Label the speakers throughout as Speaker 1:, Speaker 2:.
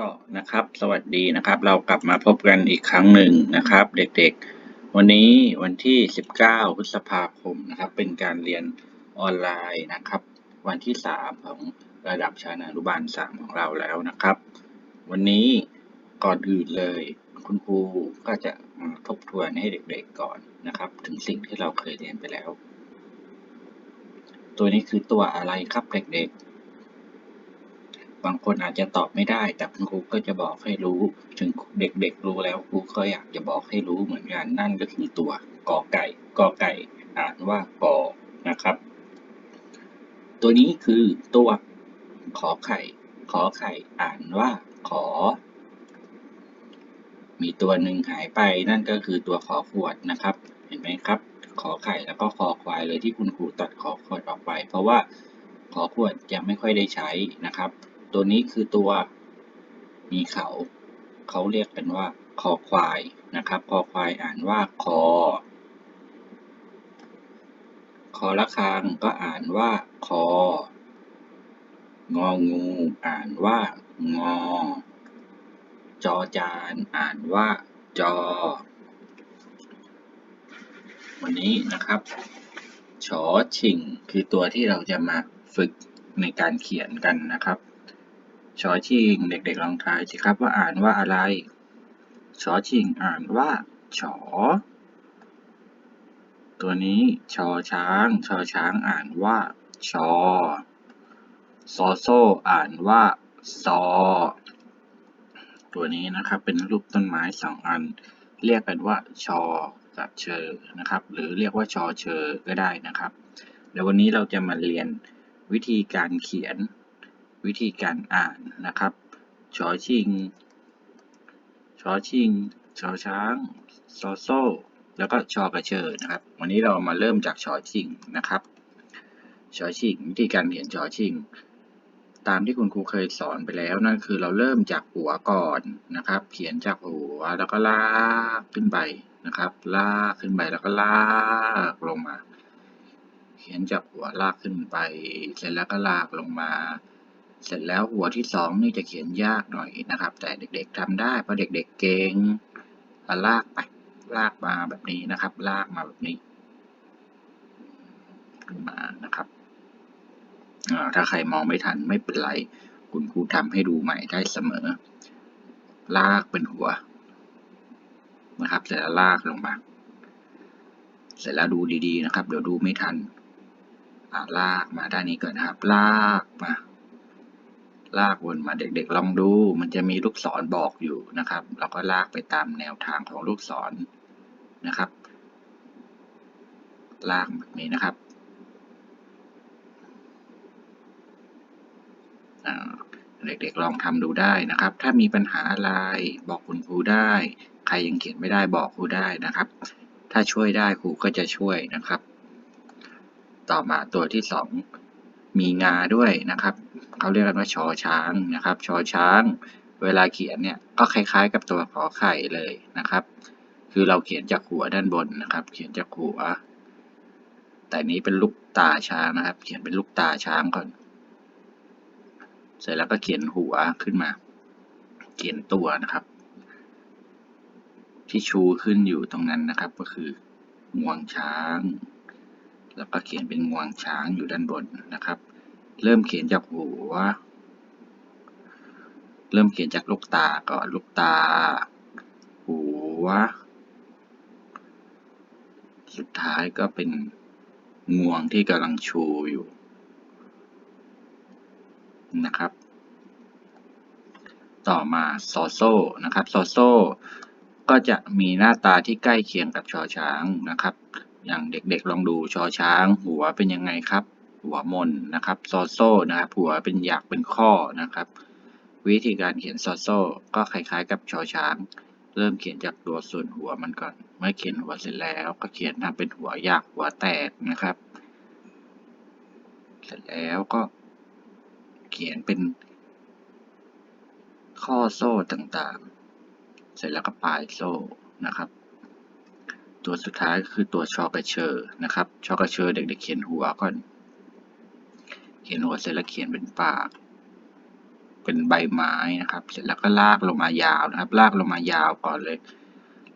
Speaker 1: ก็นะครับสวัสดีนะครับ เรากลับมาพบกันอีกครั้งหนึ่งนะครับ เด็กๆ วันนี้วันที่ 19 พฤษภาคมนะครับ เป็นการเรียนออนไลน์นะครับ วันที่ 3 ของระดับชั้นอนุบาล 3 ของเราแล้วนะครับ วันนี้ก่อนอื่นเลย คุณครูก็จะทบทวนให้เด็กๆก่อนนะครับ ถึงสิ่งที่เราเคยเรียนไปแล้ว ตัวนี้คือตัวอะไรครับเด็กๆ บางคนอาจจะตอบไม่ได้ แต่คุณครูก็จะบอกให้รู้ ถึงเด็กๆรู้แล้วครูก็อยากจะบอกให้รู้เหมือนกันนั่นก็คือตัวกอไก่กอไก่ อ่านว่ากอนะครับ ตัวนี้คือตัวขอไข่ ขอไข่อ่านว่าขอ มีตัวหนึ่งหายไปนั่นก็คือตัวขอขวดนะครับ เห็นไหมครับ ขอไข่แล้วก็ขอควายเลยที่คุณครูตัดขอขวดออกไป เพราะว่าขอขวดจะไม่ค่อยได้ใช้นะครับ ตัวนี้คือตัวมีเขา เขาเรียกกันว่าคอควายนะครับ คอควายอ่านว่าคอ คอละครังก็อ่านว่าคอ งองู อ่านว่างอ จอจาน อ่านว่าจอ วันนี้นะครับชอชิง คือตัวที่เราจะมาฝึกในการเขียนกันนะครับ ชอชิง เด็กๆลองทายสิครับว่าอ่านว่าอะไร ชอชิงอ่านว่าชอตัวนี้ชอช้าง ชอช้างอ่านว่าชอซอโซอ่านว่าซอ ตัวนี้นะครับเป็นรูปต้นไม้สองอัน เรียกกันว่าชอกับเชอนะครับ หรือเรียกว่าชอเชอก็ได้นะครับ เดี๋ยววันนี้เราจะมาเรียนวิธีการเขียน วิธีการอ่านนะครับชอชิงชอชิงชอช้างซอโซ่แล้วก็ชอกระเชอนะครับ วันนี้เรามาเริ่มจากชอชิงนะครับชอชิงวิธีการเขียนชอชิงตามที่คุณครูเคยสอนไปแล้วนั่นคือเราเริ่มจากหัวก่อนนะครับ เขียนจากหัวแล้วก็ลากขึ้นไปนะครับ ลากขึ้นไปแล้วก็ลากลงมา เขียนจากหัวลากขึ้นไป เสร็จแล้วก็ลากลงมา ร็จแล้วหัวที่สองนี่จะเขียนยากหน่อยนะครับ แต่เด็กๆทำได้เพราะเด็ก ๆ เก่งลากไปลากมาแบบนี้นะครับ ลากมาแบบนี้ขึ้นมานะครับถ้าใครมองไม่ทันไม่เป็นไร คุณครูทำให้ดูใหม่ได้เสมอ ลากเป็นหัว นะครับ เสร็จแล้วลากลงมา เสร็จแล้วดูดีๆนะครับ เดี๋ยวดูไม่ทันลากมาด้านนี้ก่อนนะครับ ลากมา ลากวนมาเด็กๆ ลองดู มันจะมีลูกศรบอกอยู่นะครับ เราก็ลากไปตามแนวทางของลูกศรนะครับ ลากแบบนี้นะครับเด็กๆลองทำดูได้นะครับ ถ้ามีปัญหาอะไรบอกคุณครูได้ ใครยังเขียนไม่ได้บอกครูได้นะครับ ถ้าช่วยได้ครูก็จะช่วยนะครับ ต่อมาตัวที่สอง มีงาด้วยนะครับเขาเรียกกันว่าชอช้างนะครับชอช้าง เวลาเขียนเนี่ยก็คล้าย ๆ กับตัวขอไข่เลยนะครับ คือเราเขียนจากหัวด้านบนนะครับ เขียนจากหัว แต่นี้เป็นลูกตาช้างนะครับ เขียนเป็นลูกตาช้างก่อน เสร็จแล้วก็เขียนหัวขึ้นมา เขียนตัวนะครับ ที่ชูขึ้นอยู่ตรงนั้นนะครับ ก็คืองวงช้าง แล้วก็เขียนเป็นงวงช้างอยู่ด้านบนนะครับ เริ่มเขียนจากหัว เริ่มเขียนจากลูกตาก่อนลูกตา หัว สุดท้ายก็เป็นงวงที่กำลังชูอยู่นะครับ ต่อมาซอโซนะครับซอโซก็จะมีหน้าตาที่ใกล้เคียงกับชอช้างนะครับ อย่างเด็กๆลองดูชอช้าง หัวเป็นยังไงครับ หัวมนนะครับซอโซนะครับหัวเป็นหยักเป็นข้อนะครับ วิธีการเขียนซอโซก็คล้ายๆ กับชอช้าง เริ่มเขียนจากตัวส่วนหัวมันก่อน เมื่อเขียนหัวเสร็จแล้วก็เขียนทำเป็นหัวหยักหัวแตกนะครับ เสร็จแล้วก็เขียนเป็นข้อโซ่ต่างๆ เสร็จแล้วก็ปลายโซ่นะครับ ตัวสุดท้ายคือตัวชอกระเชอนะครับชอกระเชอเด็กๆเขียนหัวก่อน เขียนหัวเสร็จแล้วเขียนเป็นปาก เป็นใบไม้นะครับ เสร็จแล้วก็ลากลงมายาวนะครับ ลากลงมายาวก่อนเลย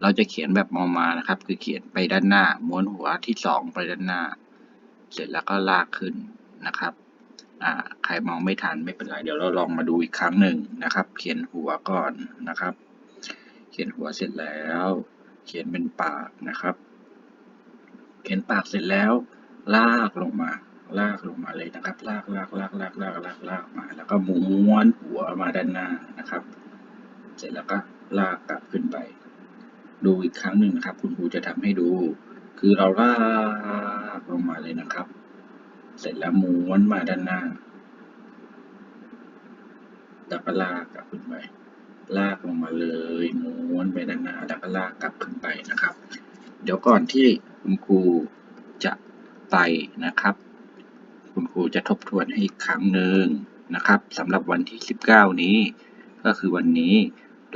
Speaker 1: เราจะเขียนแบบมองมานะครับ คือเขียนไปด้านหน้า ม้วนหัวที่สองไปด้านหน้า เสร็จแล้วก็ลากขึ้นนะครับใครมองไม่ทันไม่เป็นไร เดี๋ยวเราลองมาดูอีกครั้งหนึ่งนะครับ เขียนหัวก่อนนะครับ เขียนหัวเสร็จแล้ว เขียนเป็นปากนะครับ เขียนปากเสร็จแล้ว ลากลงมา ลากลงมาเลยนะครับ ลากลากลากลากลากลากลากมา แล้วก็ม้วนหัวมาด้านหน้านะครับ เสร็จแล้วก็ลากกลับขึ้นไป ดูอีกครั้งหนึ่งนะครับ คุณครูจะทำให้ดู คือเราลากลงมาเลยนะครับ เสร็จแล้วม้วนมาด้านหน้าแล้วก็ลากกลับขึ้นไป ลากลงมาเลยม้วนไปด้านหน้าแล้วก็ลากกลับขึ้นไปนะครับ เดี๋ยวก่อนที่คุณครูจะไปนะครับ คุณครูจะทบทวนให้อีกครั้งหนึ่งนะครับสำหรับวันที่ 19 นี้ ก็คือวันนี้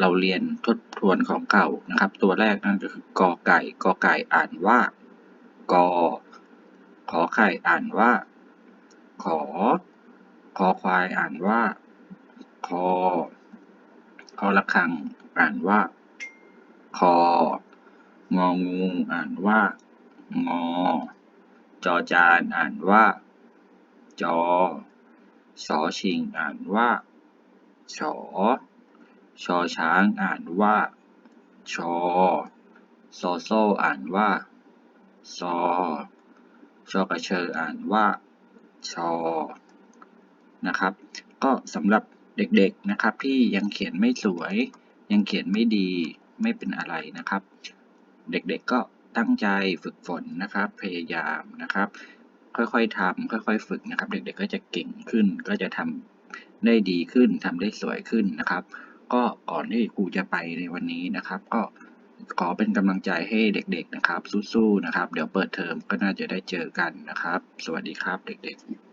Speaker 1: เราเรียนทบทวนของเก่านะครับ ตัวแรกนั่นก็คือกอไก่กอไก่อ่านว่ากอขอไข่อ่านว่า ขอ คอควายอ่านว่า คอ คอระฆัง อ่านว่า คอ งองู อ่านว่า งอ จอจาน อ่านว่า จอ สอชิง อ่านว่าฉอชอช้าง อ่านว่า ชอซอโซ อ่านว่า ซอ ชอกระเชอ อ่านว่า ชอ นะครับ ก็สำหรับ เด็กๆนะครับที่ยังเขียนไม่สวย ยังเขียนไม่ดีไม่เป็นอะไรนะครับ เด็กๆก็ตั้งใจฝึกฝนนะครับ พยายามนะครับ ค่อยๆทำค่อยๆ ฝึกนะครับ เด็กๆก็จะเก่งขึ้น ก็จะทำได้ดีขึ้นทำได้สวยขึ้นนะครับ ก็ก่อนที่ครูจะไปในวันนี้นะครับ ก็ขอเป็นกำลังใจให้เด็ก ๆนะครับ สู้ๆนะครับ เดี๋ยวเปิดเทอมก็น่าจะได้เจอกันนะครับ สวัสดีครับเด็กๆ